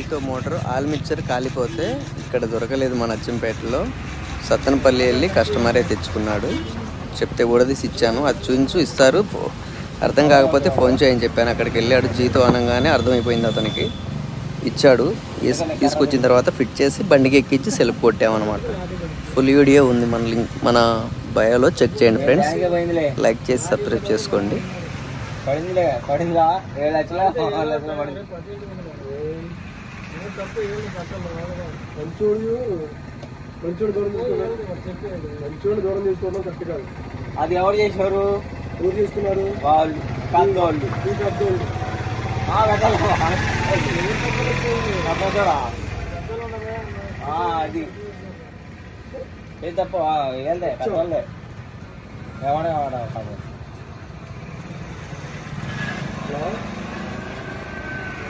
జీతో motor all mixture కాలిపోతే ఇక్కడ దొరకలేదు మన అచ్చంపేటలో సత్తనపల్లి వెళ్ళి కస్టమరే తెచ్చుకున్నాడు. చెప్తే కూడా తీసి ఇచ్చాను. అది చూపించు ఇస్తారు. అర్థం కాకపోతే ఫోన్ చేయని చెప్పాను. అక్కడికి వెళ్ళాడు. జీతో అనగానే అర్థమైపోయింది అతనికి. ఇచ్చాడు. తీసుకొచ్చిన తర్వాత ఫిట్ చేసి బండికి ఎక్కించి సెల్ఫ్ కొట్టామన్నమాట. ఫుల్ వీడియో ఉంది మన లింక్ మన బయోలో. చెక్ చేయండి ఫ్రెండ్స్. లైక్ చేసి సబ్స్క్రైబ్ చేసుకోండి. పడిందిలే పడిందా ఏడు లక్షల లక్షలు పడింది. మంచోడు మంచోడు దూరం తీసుకోవడం మంచోడు దూరం తీసుకోవడం కరెక్ట్ కాదు. అది ఎవరు చేశారు? ఎవరు చేస్తున్నారు? వాళ్ళు కాదు వాళ్ళు ఈ అది. ఏం తప్ప వెళ్తే పెద్దోళ్ళే ఎవడే ఎవడా హలో?